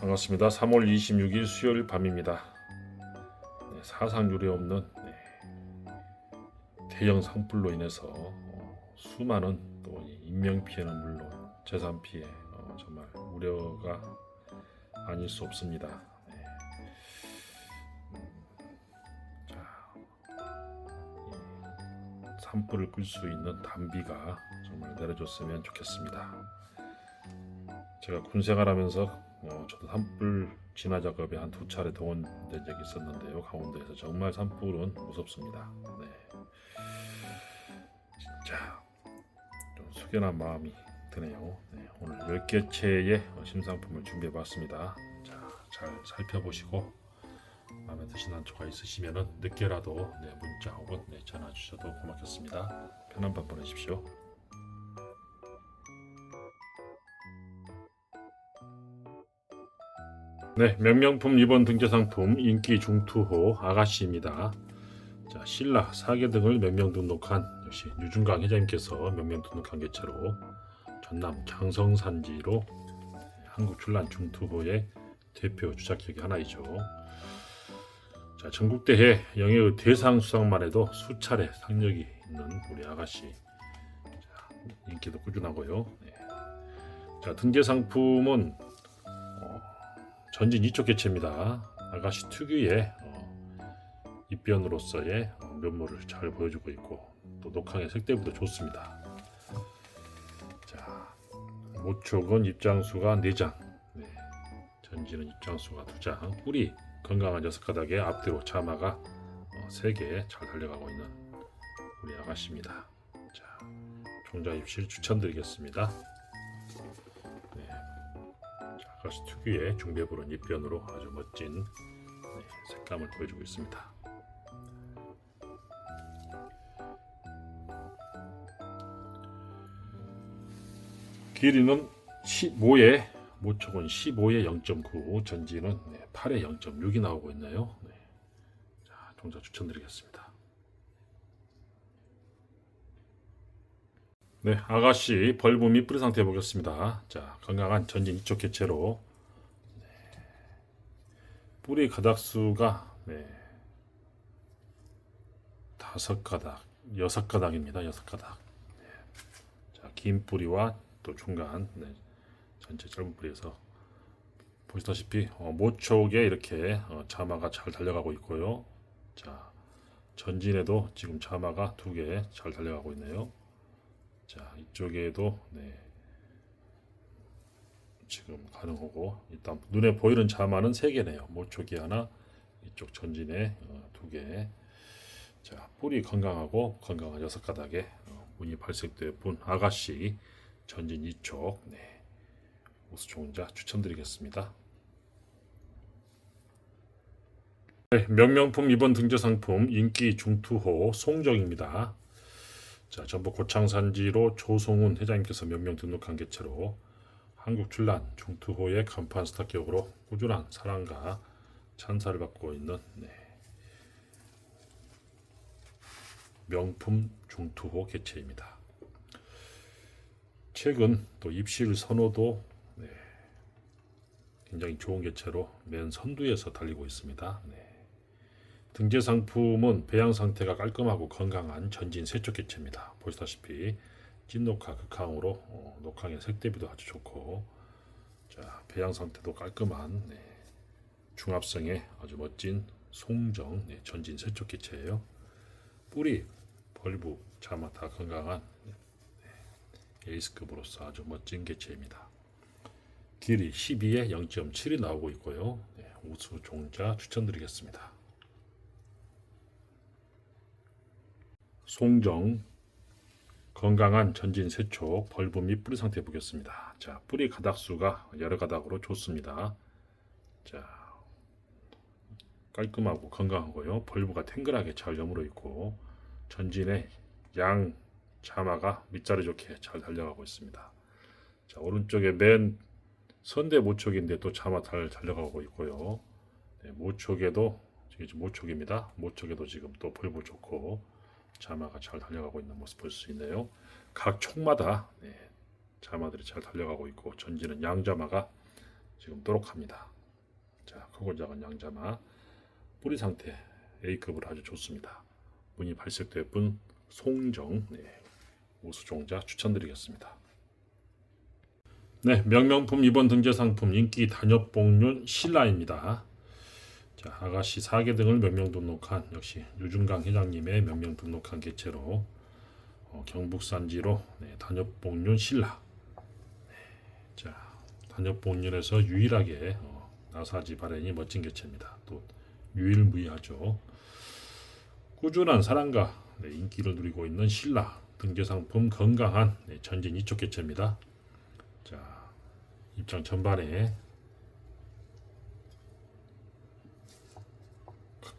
반갑습니다. 3월 26일 수요일 밤입니다. 네, 사상 유례 없는 네, 대형 산불로 인해서 어, 수많은 또이 인명 피해는 물론 재산 피해 어, 정말 우려가 아닐 수 없습니다. 네. 음, 자, 이 산불을 끌 수 있는 단비가 정말 내려줬으면 좋겠습니다. 제가 군 생활하면서 어, 저도 산불 진화 작업에 한 두 차례 동원된 적이 있었는데요. 강원도에서 정말 산불은 무섭습니다. 네. 진짜 좀 숙연한 마음이 드네요. 네, 오늘 10개 채의 어, 심상품을 준비해 봤습니다. 자, 잘 살펴보시고 마음에 드시는 한초가 있으시면 늦게라도 네, 문자 혹은 네, 전화 주셔도 고맙겠습니다. 편한 밤 보내십시오. 네, 명명품 이번 등재 상품 인기 중투호 아가씨입니다. 자, 신라, 사계 등을 명명 등록한 역시 유중강 회장님께서 명명 등록한 개체로 전남 장성산지로 한국 출란 중투호의 대표 주작격이 하나이죠. 자, 전국대회 영예의 대상 수상만 해도 수차례 상력이 있는 우리 아가씨. 자, 인기도 꾸준하고요. 네. 자, 등재 상품은 어, 전진 이쪽 개체입니다. 아가씨 특유의 어, 입변으로서의 어, 면모를 잘 보여주고 있고 또 녹항의 색대부도 좋습니다. 자, 모촉은 입장수가 4장, 네. 전진은 입장수가 2장, 뿌리 건강한 6가닥에 앞뒤로 자마가 3개 잘 달려가고 있는 우리 아가씨입니다. 자, 종자 입실 추천드리겠습니다. 아가씨 특유의 중배부른 입변으로 아주 멋진 네, 색감을 보여주고 있습니다. 길이는 15에 모촉은 15에 0.9 전지는 네, 8에 0.6이 나오고 있네요. 네. 자, 종자 추천드리겠습니다. 네, 아가씨 및 뿌리 상태 보겠습니다. 자, 건강한 전진 이쪽 개체로 네. 뿌리 가닥수가 네. 다섯 가닥, 여섯 가닥입니다. 여섯 가닥. 네. 자, 긴 뿌리와 또 중간 네. 전체 짧은 뿌리에서 보시다시피 어, 모촉에 이렇게 어, 자마가 잘 달려가고 있고요. 자, 전진에도 지금 자마가 두 개 잘 달려가고 있네요. 자, 이쪽에도 네. 지금 가능하고 일단 눈에 보이는 자마는 세 개네요. 모촉이 하나, 이쪽 전진에 어, 두 개. 자, 뿌리 건강하고 건강한 여섯 가닥에 어, 문이 발색될 뿐 아가씨 전진 이쪽 네. 우수 종자 추천드리겠습니다. 네, 명명품 이번 등재 상품 인기 중투호 송정입니다. 자, 전북 고창산지로 조송훈 회장님께서 명명 등록한 개체로 한국 출란 중투호의 간판 스타격으로 꾸준한 사랑과 찬사를 받고 있는 네, 명품 중투호 개체입니다. 최근 또 입실 선호도 네, 굉장히 좋은 개체로 맨 선두에서 달리고 있습니다. 네. 등재 상품은 배양 상태가 깔끔하고 건강한 전진 세쪽 개체입니다. 보시다시피 찐녹화 극항으로 어, 녹항의 색대비도 아주 좋고 자 배양 상태도 깔끔한 네, 중합성의 아주 멋진 송정 네, 전진 세쪽 개체예요. 뿌리, 벌부, 자마 다 건강한 에이스급으로서 아주 멋진 개체입니다. 길이 12에 0.7이 나오고 있고요. 네, 우수 종자 추천드리겠습니다. 송정 건강한 전진 세촉 및 뿌리 상태 보겠습니다. 자 뿌리 가닥수가 여러 가닥으로 좋습니다. 자 깔끔하고 건강하고요. 벌브가 탱글하게 잘 여물어 있고 전진에 양 자마가 밑자리 좋게 잘 달려가고 있습니다. 자 오른쪽에 맨 선대 모촉인데 또 자마 잘 달려가고 있고요. 네, 모촉에도 지금 모촉입니다. 모촉에도 지금 또 벌브 좋고 자마가 잘 달려가고 있는 모습 볼 수 있네요. 각 촉마다 네, 자마들이 잘 달려가고 있고 전지는 양자마가 지금 또록합니다. 자, 크고 작은 양자마 뿌리 상태 A급으로 아주 좋습니다. 문이 발색도 예쁜 송정 네, 우수종자 추천드리겠습니다. 네, 명명품 이번 등재 상품 인기 단엽봉륜 신라입니다. 자, 아가씨 4개 등을 명명 등록한 역시 유준강 회장님의 명명 등록한 개체로 어, 경북산지로 네, 단엽봉륜 신라. 네, 자, 단엽봉륜에서 유일하게 어, 나사지 발현이 멋진 개체입니다. 또 유일무이하죠. 꾸준한 사랑과 네, 인기를 누리고 있는 신라 등재 상품 건강한 네, 전진 이쪽 개체입니다. 자, 입장 전반에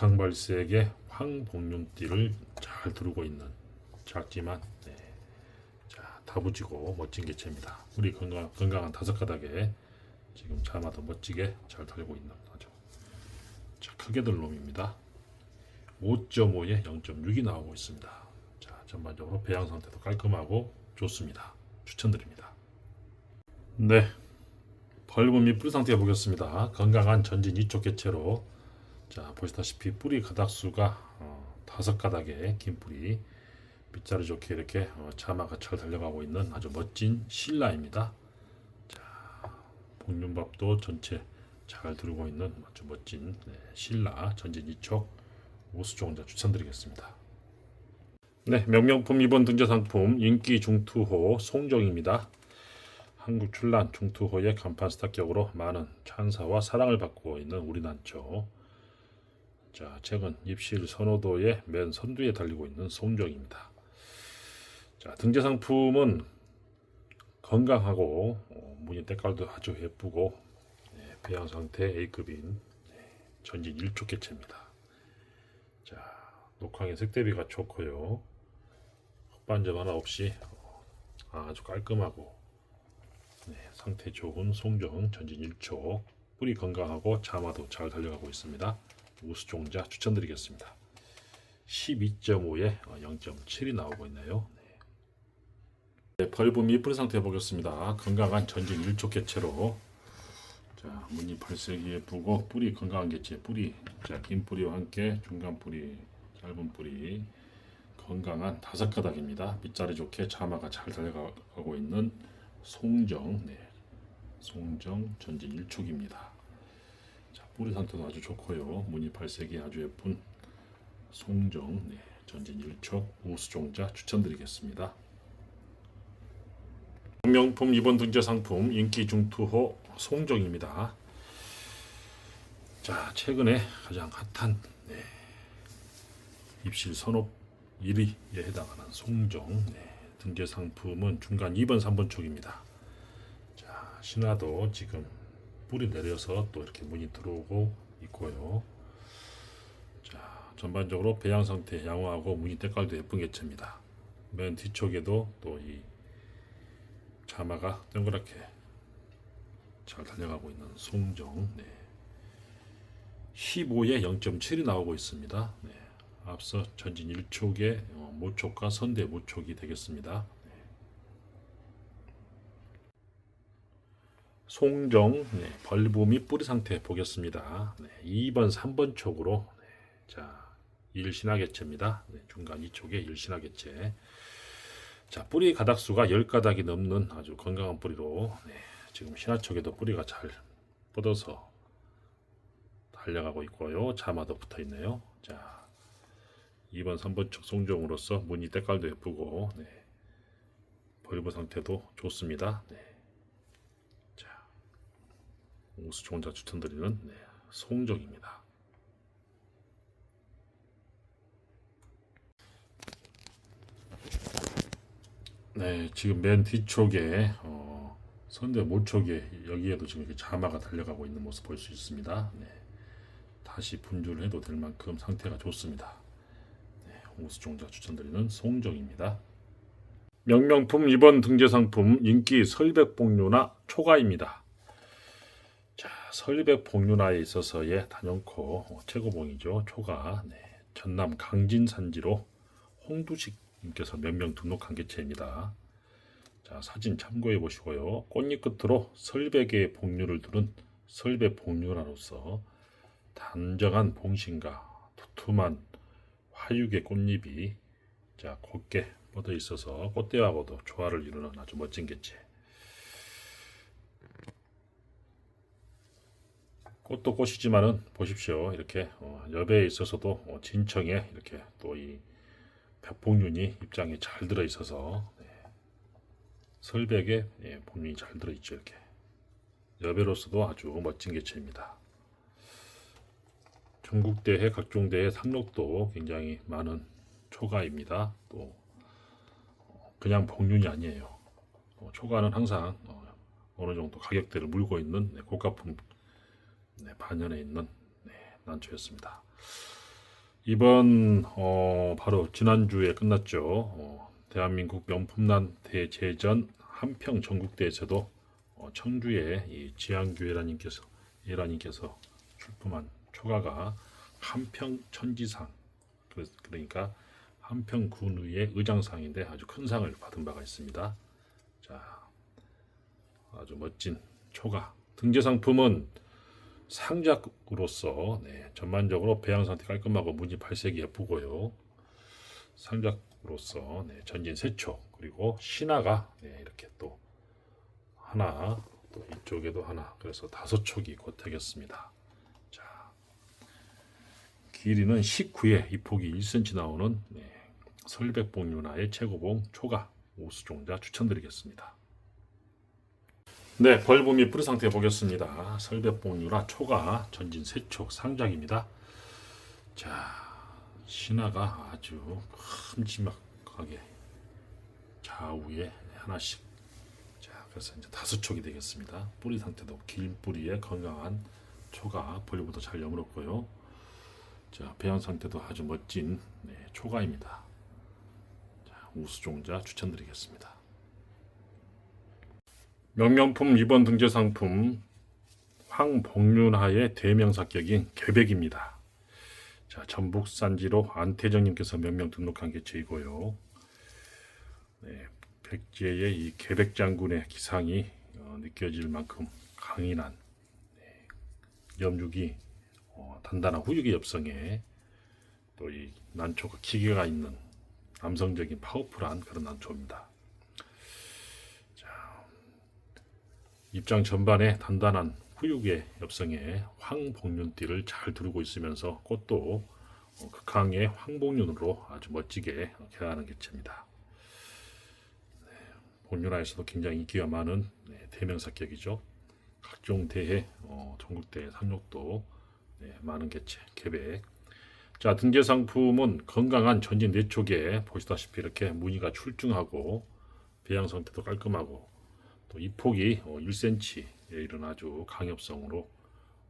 극항발색의 황복륜띠를 잘 두르고 있는 작지만 네, 자, 다부지고 멋진 개체입니다. 우리 건강, 건강한 다섯 가닥에 지금 자마도 멋지게 잘 달고 있는 아주 자, 크게 들 놈입니다. 5.5에 0.6이 나오고 있습니다. 자, 전반적으로 배양 상태도 깔끔하고 좋습니다. 추천드립니다. 네. 벌금 및 뿌리 상태 보겠습니다. 건강한 전진 이쪽 개체로 자 보시다시피 뿌리 가닥수가 어, 다섯 가닥의 긴 뿌리 밑자리 좋게 이렇게 어, 자마가 잘 달려가고 있는 아주 멋진 신라입니다. 자 복륜밥도 전체 잘 두르고 있는 아주 멋진 네, 신라 전진 이쪽 우수종자 추천드리겠습니다. 네 명명품 이번 등재 상품 인기 중투호 송정입니다. 한국 출란 중투호의 간판 스타격으로 많은 찬사와 사랑을 받고 있는 우리 난초. 자, 최근 입실 선호도의 맨 선두에 달리고 있는 송정입니다. 자, 등재 상품은 건강하고 어, 무늬 때깔도 아주 예쁘고 네, 배양 상태 A급인 네, 전진 1초 개체입니다. 자, 녹황의 색대비가 좋고요. 흑반점 하나 없이 어, 아주 깔끔하고 네, 상태 좋은 송정 전진 1초 뿌리 건강하고 자마도 잘 달려가고 있습니다. 우수종자 추천드리겠습니다. 12.5에 0.7이 나오고 있네요. 네. 네, 벌분이 뿌리 상태 보겠습니다. 건강한 전진 1초 개체로 자 무늬 발색이 예쁘고 뿌리 건강한 개체 뿌리 자긴 뿌리와 함께 중간 뿌리 짧은 뿌리 건강한 다섯 가닥입니다. 밑자리 좋게 자마가 잘 달려가고 있는 송정, 네. 송정 전진 1촉입니다. 자, 뿌리 상태도 아주 좋고요. 무늬 발색이 아주 예쁜 송정, 네. 전진 1촉 우수종자 추천드리겠습니다. 명품 이번 등재 상품 인기 중투호 송정입니다. 자, 최근에 가장 핫한 네. 입실 선호 1위에 해당하는 송정 네. 등재 상품은 중간 2번, 3번 쪽입니다. 자, 신화도 지금 뿌리 내려서 또 이렇게 문이 들어오고 있고요. 자, 전반적으로 배양 상태 양호하고 무늬 때깔도 예쁜 개체입니다. 맨 뒤쪽에도 또 이 자마가 동그랗게 잘 달려가고 있는 송정. 네. 15에 0.7이 나오고 있습니다. 네. 앞서 전진 1촉의 어, 모촉과 선대 모촉이 되겠습니다. 송정 네, 벌부 및 뿌리 상태 보겠습니다. 네, 2번, 3번 촉으로 네, 자 일신화개체입니다. 네, 중간 2촉의 일신화개체. 자 뿌리 가닥수가 10가닥이 넘는 아주 건강한 뿌리로 네, 지금 신화촉에도 뿌리가 잘 뻗어서 달려가고 있고요. 자마도 붙어 있네요. 자 2번, 3번 쪽 송정으로서 무늬 때깔도 예쁘고 네. 벌브 상태도 좋습니다. 네. 자, 우수 종자 추천드리는 네, 송정입니다. 네, 지금 맨 뒤쪽에 어, 선대 모쪽에 여기에도 지금 이렇게 자마가 달려가고 있는 모습 볼 수 있습니다. 네. 다시 분주를 해도 될 만큼 상태가 좋습니다. 우수종자 추천드리는 송정입니다. 명명품 이번 등재 상품 인기 설백복류나 초가입니다. 자, 설백복류나에 있어서의 단연코 최고봉이죠. 초가 네, 전남 강진 산지로 홍두식님께서 몇 명 등록한 개체입니다. 자, 사진 참고해 보시고요. 꽃잎 끝으로 설백의 복류를 두른 설배 복륜화로서 단정한 봉신과 두툼한 화육의 꽃잎이 자 곱게 뻗어 있어서 꽃대하고도 조화를 이루는 아주 멋진 개체. 꽃도 꽃이지만은 보십시오 이렇게 어, 여배에 있어서도 어, 진청에 이렇게 또 이 백봉륜이 입장에 잘 들어 있어서 네. 설백에 예, 봉륜이 잘 들어 있죠 이렇게 여배로서도 아주 멋진 개체입니다. 전국대회 각종 대회 상록도 굉장히 많은 초가입니다. 또 어, 그냥 복륜이 아니에요. 어, 초가는 항상 어, 어느 정도 가격대를 물고 있는 네, 고가품 네, 반연에 있는 네, 난초였습니다. 이번 어, 바로 지난주에 끝났죠. 어, 대한민국 명품난 대제전 한평 전국대회에서도 어, 청주의 이 지한규 예라님께서 예라님께서 출품한 초가가 한평 천지상 그- 그러니까 한평 군의의 의장상인데 아주 큰 상을 받은 바가 있습니다. 자, 아주 멋진 초가 등재 상품은 상작으로서 네, 전반적으로 배양 상태 깔끔하고 무늬 발색이 예쁘고요. 상작으로서 네, 전진 세초 그리고 신화가 네, 이렇게 또 하나 또 이쪽에도 하나 그래서 다섯 촉이 고택이었습니다. 자 길이는 19에 이 폭이 1cm 나오는 네, 설백봉윤화의 최고봉 초가 우수종자 추천드리겠습니다. 네, 벌봄이 뿌리 상태 보겠습니다. 설백봉유라 초가 전진 세촉 상작입니다. 자, 신화가 아주 큼지막하게 좌우에 하나씩. 자, 그래서 이제 다섯 촉이 되겠습니다. 뿌리 상태도 긴 뿌리에 건강한 초가 벌보다 잘 여물었고요. 자, 배양 상태도 아주 멋진 네, 초가입니다. 자, 우수종자 추천드리겠습니다. 명명품 2번 등재 상품 황복륜하의 대명사격인 개백입니다. 자, 전북 산지로 안태정님께서 명명 등록한 개체이고요. 네, 백제의 이 개백 장군의 기상이 어, 느껴질 만큼 강인한 네, 염육이 어, 단단한 후육의 엽성에 또 이 난초가 기계가 있는 남성적인 파워풀한 그런 난초입니다. 입장 전반에 단단한 후육의 엽성에 황복륜띠를 잘 두르고 있으면서 꽃도 어, 극항의 황복륜으로 아주 멋지게 개화하는 개체입니다. 네, 복륜화에서도 굉장히 인기가 많은 네, 대명사격이죠. 각종 대회, 어, 전국대회 상록도 네, 많은 개체, 개백. 자 등재 상품은 건강한 전진 내촉에 보시다시피 이렇게 무늬가 출중하고 배양 상태도 깔끔하고 또이 폭이 1cm에 이른 아주 강엽성으로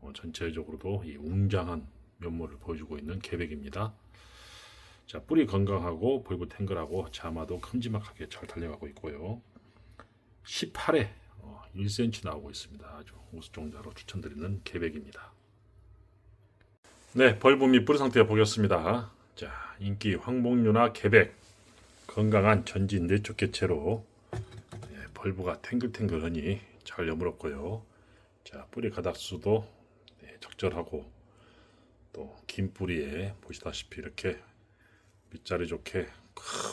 어, 전체적으로도 이 웅장한 면모를 보여주고 있는 개백입니다. 자 뿌리 건강하고 볼부 탱글하고 자마도 큼지막하게 잘 달려가고 있고요. 18에 1cm 나오고 있습니다. 아주 우수종자로 추천드리는 개백입니다. 네, 및 뿌리 상태 보겠습니다. 자, 인기 황복류나 개백 건강한 전진 내쪽 개체로 예, 벌브가 탱글탱글하니 잘 여물었고요. 자 뿌리 가닥수도 네, 적절하고 또 긴 뿌리에 보시다시피 이렇게 밑자리 좋게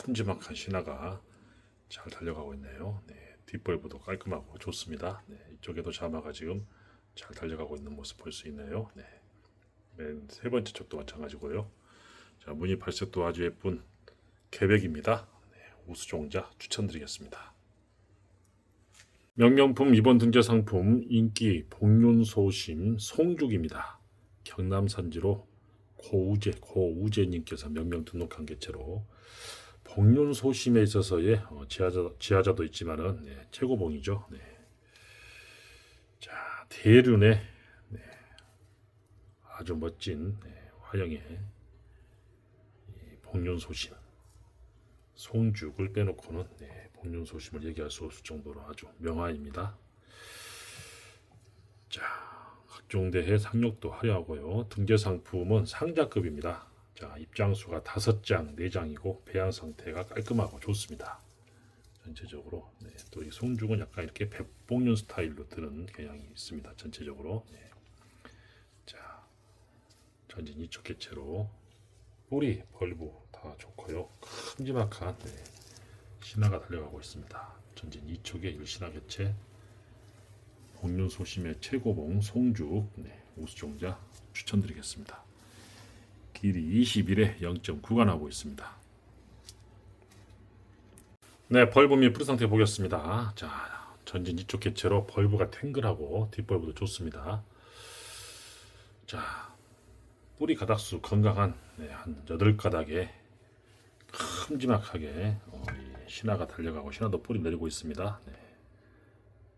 큼지막한 신화가 잘 달려가고 있네요. 네, 뒷벌브도 깔끔하고 좋습니다. 네, 이쪽에도 자마가 지금 잘 달려가고 있는 모습 볼 수 있네요. 네, 맨 세 번째 쪽도 마찬가지고요. 자 무늬 발색도 아주 예쁜 개백입니다. 네, 우수종자 추천드리겠습니다. 명명품 2번 등재 상품 인기 복륜소심 송죽입니다. 경남 산지로 고우재 고우재님께서 명명 등록한 개체로 복륜소심에 있어서의 어, 지하자 지하자도 있지만은 네, 최고봉이죠. 네. 자 대륜의 네, 아주 멋진 네, 화형의 이 복륜소심 송죽을 빼놓고는 네, 복륜소심을 얘기할 수 없을 정도로 아주 명화입니다. 자, 각종 대회 상록도 화려하고요. 등재 상품은 상자급입니다. 자, 입장수가 다섯 장, 네 장이고 배양 상태가 깔끔하고 좋습니다. 전체적으로 네, 또이 송죽은 약간 이렇게 백봉륜 스타일로 드는 경향이 있습니다. 전체적으로 네. 자 전진 이쪽 개체로 뿌리 벌부 다 좋고요. 큼지막한 네, 신화가 달려가고 있습니다. 전진 이쪽에 일신화 개체 복륜 소심의 최고봉 송죽 네, 우수종자 추천드리겠습니다. 길이 21에 0.9가 나오고 있습니다. 네, 벌브 및 뿌리 상태 보겠습니다. 자, 전진 이쪽 개체로 벌브가 탱글하고 뒷벌브도 좋습니다. 자, 뿌리 가닥수 건강한 네, 한 8가닥에 큼지막하게 어, 이 신화가 달려가고 신화도 뿌리 내리고 있습니다. 네.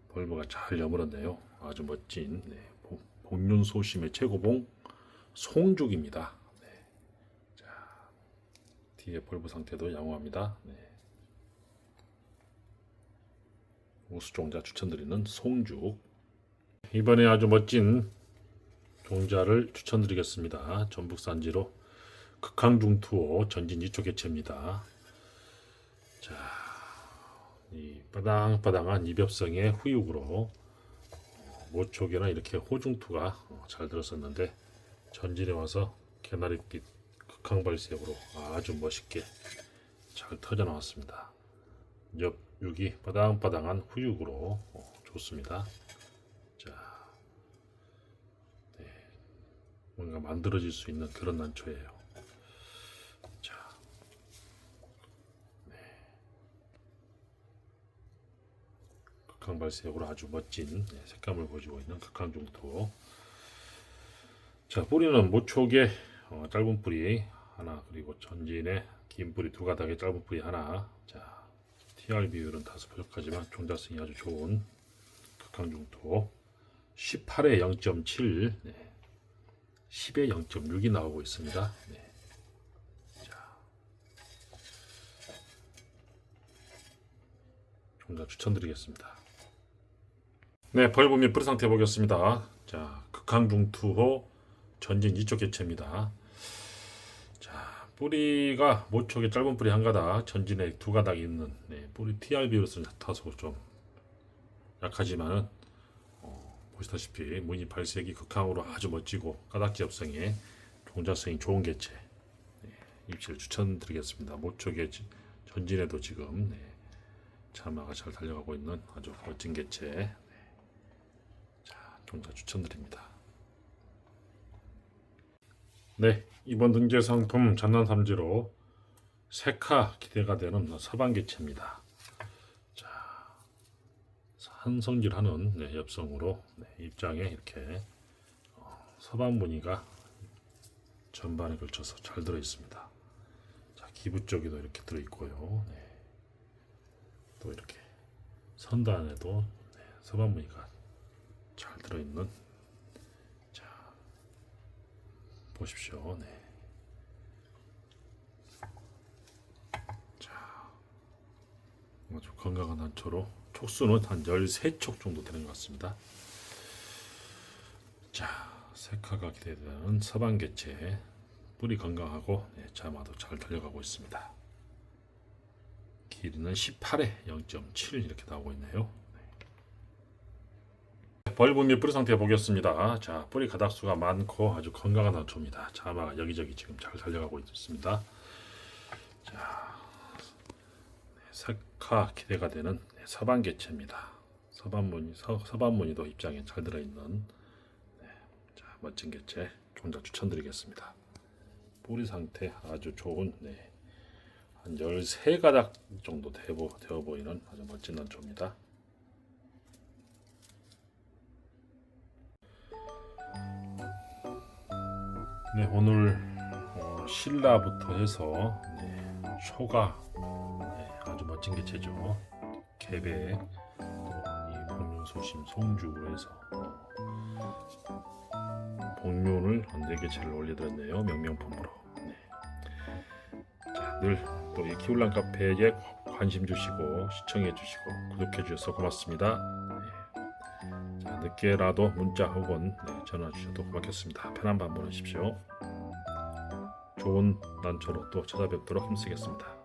벌브가 잘 여물었네요. 아주 멋진 네, 복- 복륜 소심의 최고봉 송죽입니다. 네. 자, 뒤에 벌브 상태도 양호합니다. 네. 우수종자 추천드리는 송죽 이번에 아주 멋진 종자를 추천드리겠습니다. 전북산지로 극항중투호 전진 이쪽 개체입니다. 자, 이 빠당빠당한 이벽성의 후육으로 모촉이나 이렇게 호중투가 어, 잘 들었었는데 전진에 와서 개나리빛 극항발색으로 아주 멋있게 잘 터져 나왔습니다. 옆 육이 빠당빠당한 후육으로 어, 좋습니다. 자, 네, 뭔가 만들어질 수 있는 그런 난초예요. 네. 극강발색으로 아주 멋진 네, 색감을 보여주고 있는 극강중토. 자, 뿌리는 모촉에 어, 짧은 뿌리 하나 그리고 전진에 긴 뿌리 두 가닥에 짧은 뿌리 하나. 자, TR 비율은 다소 부족하지만 종자성이 아주 좋은 극강중토 18에 0.7 네. 10에 0.6이 나오고 있습니다. 네. 자, 종자 추천드리겠습니다. 네, 벌브 및 뿌리 상태 보겠습니다. 자, 극강중투호 전진 이쪽 개체입니다. 자, 뿌리가 모촉에 짧은 뿌리 한 가닥, 전진에 두 가닥 있는 네, 뿌리 TR 비율은 다소 좀 약하지만은 어, 보시다시피 무늬 발색이 극강으로 아주 멋지고 가닥지 합성에 종자성이 좋은 개체 네, 입시를 추천드리겠습니다. 모촉에 지- 전진에도 지금 네, 자마가 잘 달려가고 있는 아주 멋진 개체 종자 추천드립니다. 네, 이번 등재 상품 전남 삼지로 색화 기대가 되는 서방 개체입니다. 자, 한성질하는 네, 엽성으로 네, 입장에 이렇게 어, 서방 무늬가 전반에 걸쳐서 잘 들어 있습니다. 자, 기부 쪽에도 이렇게 들어 있고요. 네. 또 이렇게 선단에도 네, 서방 무늬가 잘 들어 있는 자 보십시오. 네. 자, 아주 건강한 한 초로 촉수는 한 13촉 정도 되는 것 같습니다. 자, 색화가 기대되는 서방개체 뿌리 건강하고 네, 자마도 잘 달려가고 있습니다. 길이는 18에 0.7 이렇게 나오고 있네요. 및 뿌리 상태 보겠습니다. 자, 뿌리 가닥수가 많고 아주 건강한 한초입니다. 자마가 여기저기 지금 잘 달려가고 있습니다. 자, 네, 색화 기대가 되는 네, 서반개체입니다. 서반무늬, 서, 서반무늬도 입장에 잘 들어있는 네, 자, 멋진 개체 종자 추천드리겠습니다. 뿌리 상태 아주 좋은 네, 한 13가닥 정도 되어, 보이는 아주 멋진 난초입니다. 네, 오늘 어, 신라부터 해서 네, 초가 네, 아주 멋진 개체죠. 개백, 또이 복륜소심 송죽으로 해서 어, 복륜을 네 개체를 올려드렸네요. 명명품으로. 네. 자, 늘 또 이 키울란 카페에 관심 주시고 시청해 주시고 구독해 주셔서 고맙습니다. 늦게라도 문자 혹은 네, 전화 주셔도 고맙겠습니다. 편한 밤 보내십시오. 좋은 난초로 또 찾아뵙도록 힘쓰겠습니다.